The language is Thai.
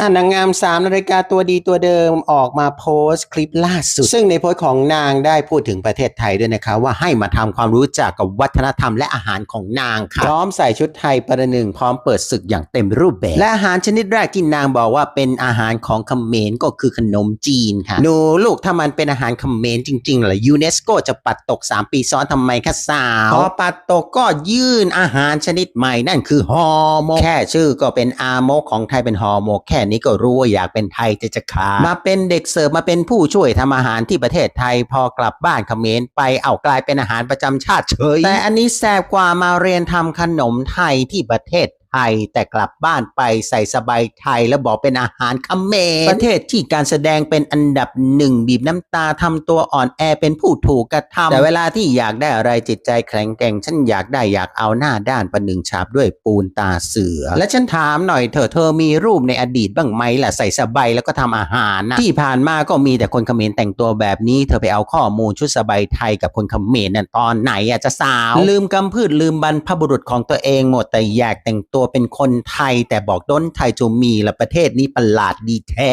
อ่านางงามสามนาฬิกาตัวดีตัวเดิมออกมาโพสต์คลิปล่าสุด ซึ่งในโพสต์ของนางได้พูดถึงประเทศไทยด้วยนะคะ ว่าให้มาทำความรู้จักกับวัฒนธรรมและอาหารของนางค่ะพร้อมใส่ชุดไทยประหนึ่งพร้อมเปิดศึกอย่างเต็มรูปแบบ และอาหารชนิดแรกที่นางบอกว่าเป็นอาหารของเขมรก็คือขนมจีนค่ะหนูลูกถ้ามันเป็นอาหารเขมรจริงๆเหรอยูเนสโกจะปัดตก 3 ปีซ้อนทำไมคะสาวพอปัดตกก็ยื่นอาหารชนิดใหม่นั่นคือฮอร์โมกแค่ชื่อก็เป็นอาโมกของไทยเป็นฮอร์โมกแค่นี้ก็รู้ว่าอยากเป็นไทยจะจะขาดมาเป็นเด็กเสิร์ฟมาเป็นผู้ช่วยทำอาหารที่ประเทศไทยพอกลับบ้านเขมรไปเอากลายเป็นอาหารประจำชาติเฉย แต่อันนี้แสบกว่ามาเรียนทำขนมไทยที่ประเทศไทยแต่กลับบ้านไปใส่สบายไทยแล้วบอกเป็นอาหารเขมรประเทศที่การแสดงเป็นอันดับหนึ่งบีบน้ำตาทำตัวอ่อนแอเป็นผู้ถูกกระทำแต่เวลาที่อยากได้อะไรจิตใจแข็งแกร่งฉันอยากได้อยากเอาหน้าด้านประหนึ่งฉาบด้วยปูนตาเสือ และฉันถามหน่อยเถอะเธอมีรูปในอดีตบ้างไหมล่ะใส่สบายแล้วก็ทำอาหารนะที่ผ่านมาก็มีแต่คนเขมรแต่งตัวแบบนี้ เธอไปเอาข้อมูลชุดสบายไทยกับคนเขมรนั่นตอนไหนอะจะสาว ลืมกำพืชลืมบรรพบุรุษของตัวเองหมดแต่อยากแต่งตัวเป็นคนไทยแต่บอกด้นไทยจะมีละประเทศนี้ประหลาดดีแท้